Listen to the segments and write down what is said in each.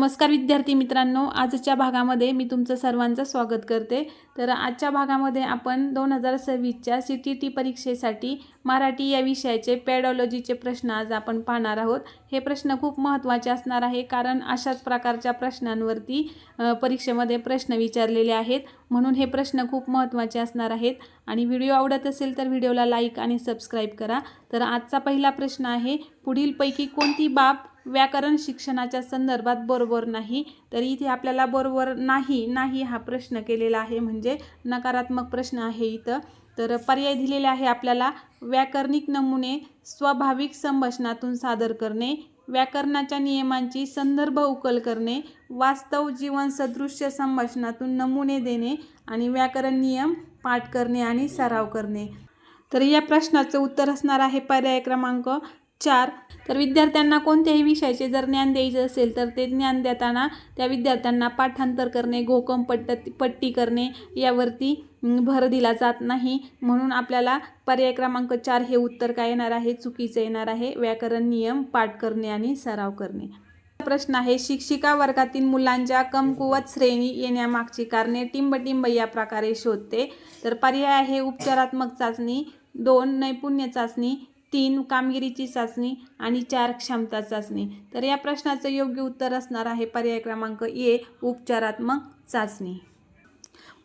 नमस्कार विद्यार्थी मित्रांनो आजच्या भागामध्ये मी तुमचं सर्वांचं स्वागत करते. तर आजच्या भागामध्ये आपण दोन हजार सव्वीसच्या सी टी टी परीक्षेसाठी मराठी या विषयाचे पॅडॉलॉजीचे प्रश्न आज आपण पाहणार आहोत. हे प्रश्न खूप महत्त्वाचे असणार आहे कारण अशाच प्रकारच्या प्रश्नांवरती परीक्षेमध्ये प्रश्न विचारलेले आहेत. म्हणून हे प्रश्न खूप महत्त्वाचे असणार आहेत. आणि व्हिडिओ आवडत असेल तर व्हिडिओला लाईक आणि सबस्क्राईब करा. तर आजचा पहिला प्रश्न आहे पुढीलपैकी कोणती बाब व्याकरण शिक्षणाच्या संदर्भात बरोबर नाही. तर इथे आपल्याला बरोबर नाही नाही हा प्रश्न केलेला आहे. म्हणजे नकारात्मक प्रश्न आहे इथं. तर पर्याय दिलेले आहे आपल्याला व्याकरणिक नमुने स्वाभाविक संभाषणातून सादर करणे व्याकरणाच्या नियमांची संदर्भ उकल करणे वास्तव जीवन सदृश्य संभाषणातून नमुने देणे आणि व्याकरण नियम पाठ करणे आणि सराव करणे. तर या प्रश्नाचं उत्तर असणार आहे पर्याय क्रमांक चार तर विद्यार्थ्यांना कोणत्याही विषयाचे जर ज्ञान द्यायचं असेल तर ते ज्ञान देताना त्या विद्यार्थ्यांना पाठांतर करणे घोकम पट्ट पट्टी करणे यावरती भर दिला जात नाही. म्हणून आपल्याला पर्याय क्रमांक चार हे उत्तर काय येणार आहे? चुकीचं येणार आहे. व्याकरण नियम पाठ करणे आणि सराव करणे. प्रश्न आहे शिक्षिका वर्गातील मुलांच्या कमकुवत श्रेणी येण्यामागची कारणे टिंबटिंब या प्रकारे शोधते. तर पर्याय आहे उपचारात्मक चाचणी. दोन नैपुण्य चाचणी. तीन कामगिरीची चाचणी आणि चार क्षमता चाचणी. तर या प्रश्नाचं योग्य उत्तर असणार आहे पर्याय क्रमांक ए उपचारात्मक चाचणी.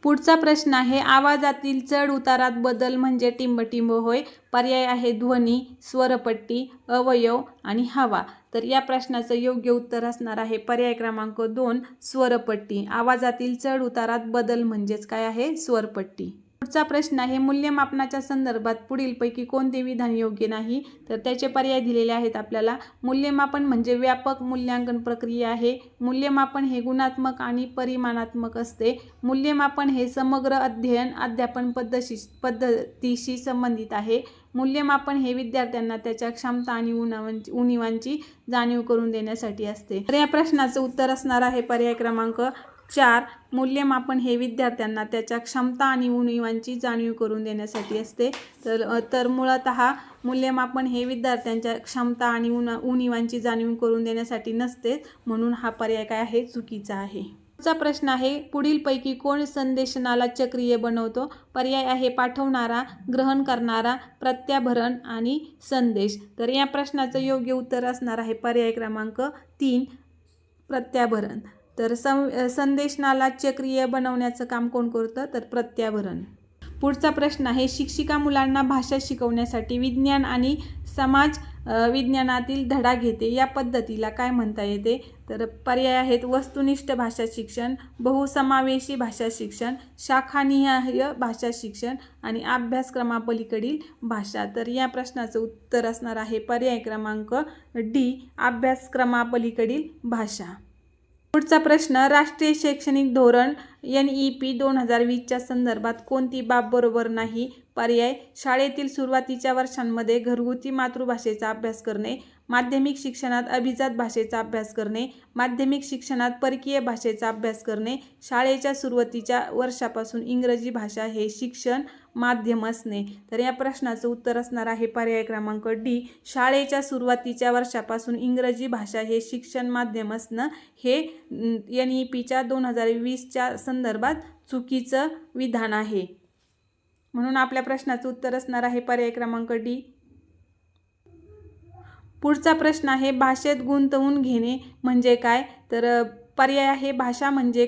पुढचा प्रश्न आहे आवाजातील चढ उतारात बदल म्हणजे टिंबटिंब होय. पर्याय आहे ध्वनी स्वरपट्टी अवयव आणि हवा. तर या प्रश्नाचं योग्य उत्तर असणार आहे पर्याय क्रमांक दोन स्वरपट्टी. आवाजातील चढ उतारात बदल म्हणजेच काय आहे? स्वरपट्टी. पुढचा प्रश्न आहे मूल्यमापनाच्या संदर्भात पुढीलपैकी कोणते विधान योग्य नाही? तर त्याचे पर्याय दिलेले आहेत आपल्याला. मूल्यमापन म्हणजे व्यापक मूल्यांकन प्रक्रिया आहे. मूल्यमापन हे गुणात्मक आणि परिमाणात्मक असते. मूल्यमापन हे समग्र अध्ययन अध्यापन पद्धती पद्धतीशी संबंधित आहे. मूल्यमापन हे विद्यार्थ्यांना त्याच्या क्षमता आणि उणावांची उणिवांची जाणीव करून देण्यासाठी असते. तर या प्रश्नाचं उत्तर असणार आहे पर्याय क्रमांक चार मूल्यमापन हे विद्यार्थ्यांना त्याच्या क्षमता आणि उणिवांची जाणीव करून देण्यासाठी असते. तर तर मुळात मूल्यमापन हे विद्यार्थ्यांच्या क्षमता आणि उणा उणिवांची जाणीव करून देण्यासाठी नसते. म्हणून हा पर्याय काय आहे? चुकीचा आहे. पुढचा प्रश्न आहे पुढीलपैकी कोण संदेशनाला चक्रीय बनवतो? पर्याय आहे पाठवणारा ग्रहण करणारा प्रत्याभरण आणि संदेश. तर या प्रश्नाचं योग्य उत्तर असणार आहे पर्याय क्रमांक तीन प्रत्याभरण. तर सं संदेशनाला चक्रीय बनवण्याचं काम कोण करतं? तर प्रत्याभरण. पुढचा प्रश्न आहे शिक्षिका मुलांना भाषा शिकवण्यासाठी विज्ञान आणि समाज विज्ञानातील धडा घेते. या पद्धतीला काय म्हणता येते? तर पर्याय आहेत वस्तुनिष्ठ भाषा शिक्षण बहुसमावेशी भाषा शिक्षण शाखानिहाय भाषा शिक्षण आणि अभ्यासक्रमापलीकडील भाषा. तर या प्रश्नाचं उत्तर असणार आहे पर्याय क्रमांक डी अभ्यासक्रमापलीकडील भाषा. पुढचा प्रश्न राष्ट्रीय शैक्षणिक धोरण एन ई पी दोन हजार वीसच्या संदर्भात कोणती बाब बरोबर नाही? पर्याय. शाळेतील सुरुवातीच्या वर्षांमध्ये घरगुती मातृभाषेचा अभ्यास करणे माध्यमिक शिक्षणात अभिजात भाषेचा अभ्यास करणे माध्यमिक शिक्षणात परकीय भाषेचा अभ्यास करणे शाळेच्या सुरुवातीच्या वर्षापासून इंग्रजी भाषा हे शिक्षण माध्यम असणे. तर या प्रश्नाचं उत्तर असणार आहे पर्याय क्रमांक डी. शाळेच्या सुरुवातीच्या वर्षापासून इंग्रजी भाषा हे शिक्षण माध्यम असणं हे एन ई पीच्या दोन हजार वीसच्या संदर्भात चुकीचं विधान आहे. म्हणून आपल्या प्रश्नाचं उत्तर असणार आहे पर्याय क्रमांक डी. पुढचा प्रश्न आहे भाषेत गुंतवून घेणे म्हणजे काय? तर पर्याय आहे भाषा म्हणजे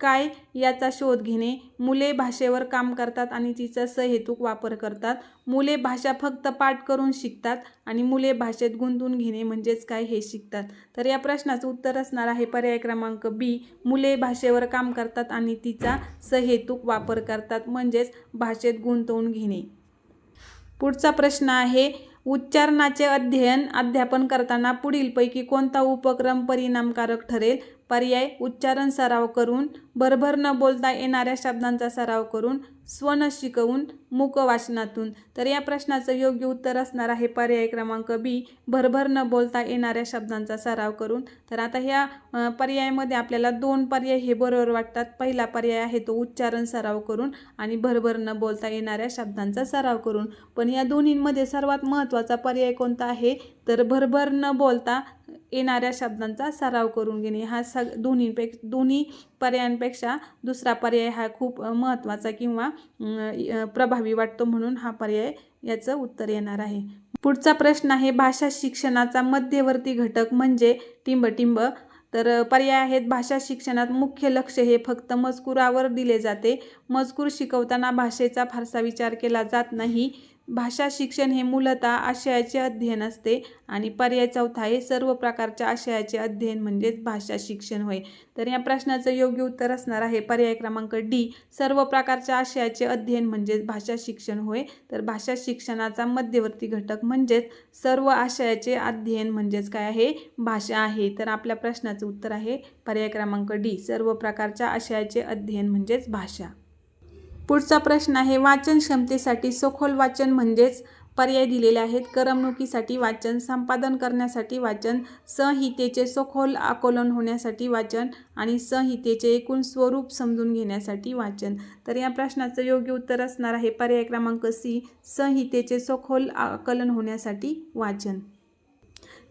काय याचा शोध घेणे. मुले भाषेवर काम करतात आणि तिचा सहेतुक वापर करतात. मुले भाषा फक्त पाठ करून शिकतात आणि मुले भाषेत गुंतून घेणे म्हणजेच काय हे शिकतात. तर या प्रश्नाचं उत्तर असणार आहे पर्याय क्रमांक बी. मुले भाषेवर काम करतात आणि तिचा सहेतुक वापर करतात म्हणजेच भाषेत गुंतवून घेणे. पुढचा प्रश्न आहे उच्चारणाचे अध्ययन अध्यापन करताना पुढीलपैकी कोणता उपक्रम परिणामकारक ठरेल? पर्याय उच्चारण सराव करून भरभर न बोलता येणाऱ्या शब्दांचा सराव करून स्वन शिकवून मूक वाचनातून. तर या प्रश्नाचं योग्य उत्तर असणार आहे पर्याय क्रमांक बी. भरभर न बोलता येणाऱ्या शब्दांचा सराव करून. तर आता ह्या पर्यायामध्ये आपल्याला दोन पर्याय हे बरोबर वाटतात. पहिला पर्याय आहे तो उच्चारण सराव करून आणि भरभर न बोलता येणाऱ्या शब्दांचा सराव करून. पण या दोन्हींमध्ये सर्वात महत्त्वाचा पर्याय कोणता आहे? तर भरभर न बोलता येणाऱ्या शब्दांचा सराव करून घेणे. हा सग दोन्हींपेक्षा दोन्ही पर्यायांपेक्षा दुसरा पर्याय हा खूप महत्त्वाचा किंवा प्रभावी वाटतो म्हणून हा पर्याय याचं उत्तर येणार आहे. पुढचा प्रश्न आहे भाषा शिक्षणाचा मध्यवर्ती घटक म्हणजे टिंबटिंब. तर पर्याय आहेत भाषा शिक्षणात मुख्य लक्ष हे फक्त मजकुरावर दिले जाते. मजकूर शिकवताना भाषेचा फारसा विचार केला जात नाही. भाषा शिक्षण हे मूलतः आशयाचे अध्ययन असते आणि पर्याय चौथा हे सर्व प्रकारच्या आशयाचे अध्ययन म्हणजेच भाषा शिक्षण होय. तर या प्रश्नाचं योग्य उत्तर असणार आहे. पर्याय क्रमांक डी सर्व प्रकारच्या आशयाचे अध्ययन म्हणजेच भाषा शिक्षण होय. तर भाषा शिक्षणाचा मध्यवर्ती घटक म्हणजेच सर्व आशयाचे अध्ययन म्हणजेच काय आहे? भाषा आहे. तर आपल्या प्रश्नाचं उत्तर आहे. पर्याय क्रमांक डी सर्व प्रकारच्या आशयाचे अध्ययन म्हणजेच भाषा. पुढचा प्रश्न आहे वाचन क्षमतेसाठी सखोल वाचन म्हणजेच पर्याय दिलेले आहेत. करमणुकीसाठी वाचन संपादन करण्यासाठी वाचन संहितेचे सखोल आकलन होण्यासाठी वाचन आणि संहितेचे एकूण स्वरूप समजून घेण्यासाठी वाचन. तर या प्रश्नाचं योग्य उत्तर असणार आहे पर्याय क्रमांक सी संहितेचे सखोल आकलन होण्यासाठी वाचन.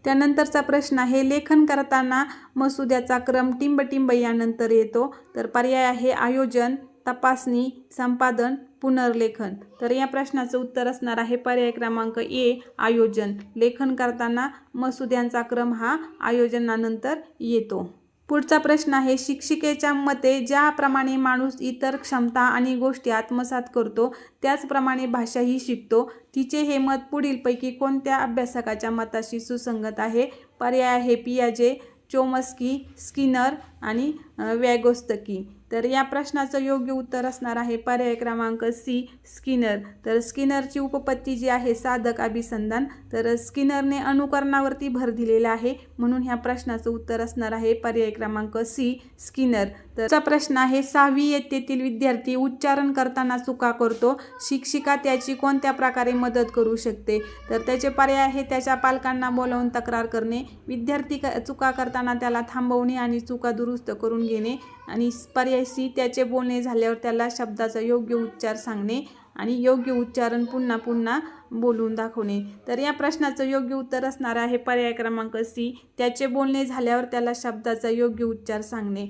त्यानंतरचा प्रश्न आहे लेखन करताना मसुद्याचा क्रम टिंबटिंब यानंतर येतो. तर पर्याय आहे आयोजन तपासणी संपादन पुनर्लेखन. तर या प्रश्नाचं उत्तर असणार आहे पर्याय क्रमांक ए आयोजन. लेखन करताना मसुद्यांचा क्रम हा आयोजनानंतर येतो. पुढचा प्रश्न आहे शिक्षिकेच्या मते ज्याप्रमाणे माणूस इतर क्षमता आणि गोष्टी आत्मसात करतो त्याचप्रमाणे भाषाही शिकतो. तिचे हे मत पुढीलपैकी कोणत्या अभ्यासकाच्या मताशी सुसंगत आहे? पर्याय आहे पियाजे चोमस्की स्किनर आणि वॅगोस्तकी. तर या प्रश्नाचं योग्य उत्तर असणार आहे पर्याय क्रमांक सी स्किनर. तर स्किनरची उपपत्ती जी आहे साधक अभिसंधान. तर स्किनरने अनुकरणावरती भर दिलेला आहे म्हणून ह्या प्रश्नाचं उत्तर असणार आहे पर्याय क्रमांक सी स्किनर. तर प्रश्न आहे सहावी इयत्तेतील विद्यार्थी उच्चारण करताना चुका करतो शिक्षिका त्याची कोणत्या प्रकारे मदत करू शकते? तर त्याचे पर्याय आहे त्याच्या पालकांना बोलावून तक्रार करणे विद्यार्थी चुका करताना त्याला थांबवणे आणि चुका दुरुस्त करून घेणे. आणि पर्याय सी त्याचे बोलणे झाल्यावर त्याला शब्दाचा योग्य उच्चार सांगणे आणि योग्य उच्चारण पुन्हा पुन्हा बोलून दाखवणे. तर या प्रश्नाचं योग्य उत्तर असणार आहे पर्याय क्रमांक सी त्याचे बोलणे झाल्यावर त्याला शब्दाचा योग्य उच्चार सांगणे.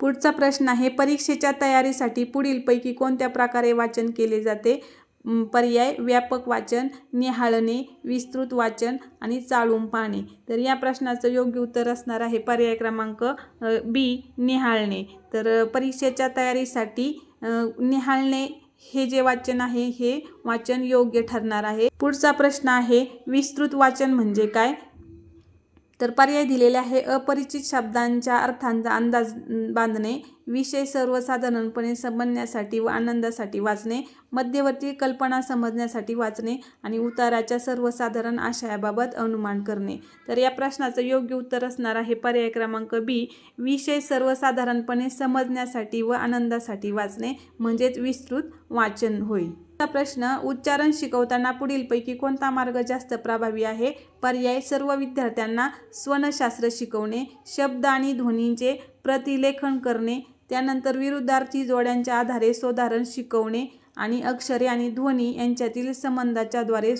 पुढचा प्रश्न आहे परीक्षेच्या तयारीसाठी पुढीलपैकी कोणत्या प्रकारे वाचन केले जाते? पर्याय व्यापक वाचन निहाळणे विस्तृत वाचन आणि चाळून पाहणे. तर या प्रश्नाचं योग्य उत्तर असणार आहे पर्याय क्रमांक बी निहाळणे. तर परीक्षेच्या तयारीसाठी निहाळणे हे जे वाचन आहे हे वाचन योग्य ठरणार आहे. पुढचा प्रश्न आहे विस्तृत वाचन म्हणजे काय? तर पर्याय दिलेले आहे अपरिचित शब्दांच्या अर्थांचा अंदाज बांधणे. विषय सर्वसाधारणपणे समजण्यासाठी व आनंदासाठी वाचणे मध्यवर्ती कल्पना समजण्यासाठी वाचणे आणि उताराच्या सर्वसाधारण आशयाबाबत अनुमान करणे. तर या प्रश्नाचं योग्य उत्तर असणार आहे पर्याय क्रमांक बी विषय सर्वसाधारणपणे समजण्यासाठी व आनंदासाठी वाचणे म्हणजेच विस्तृत वाचन होईल प्रश्न उच्चारण शिकवताना पुढीलपैकी कोणता मार्ग जास्त प्रभावी आहे? पर्याय सर्व विद्यार्थ्यांना स्वनशास्त्र शिकवणे शब्द आणि ध्वनींचे प्रतिलेखन करणे त्यानंतर विरुद्धार्थी जोड्यांच्या आधारे सोधारण शिकवणे आणि अक्षरे आणि ध्वनी यांच्यातील संबंधाच्या द्वारे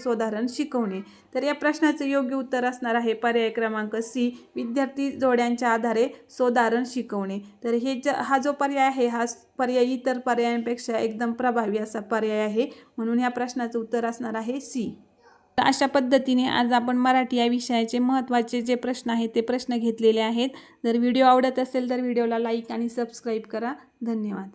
शिकवणे. तर या प्रश्नाचं योग्य उत्तर असणार आहे पर्याय क्रमांक सी विद्यार्थी जोड्यांच्या आधारे सोधारण शिकवणे. तर हे ज हा जो पर्याय आहे हा पर्याय इतर पर्यायांपेक्षा एकदम प्रभावी असा पर्याय आहे. म्हणून या प्रश्नाचं उत्तर असणार आहे सी. तर अशा पद्धतीने आज आपण मराठी या विषयाचे महत्त्वाचे जे प्रश्न आहेत ते प्रश्न घेतलेले आहेत. जर व्हिडिओ आवडत असेल तर व्हिडिओला लाईक आणि सबस्क्राईब करा. धन्यवाद.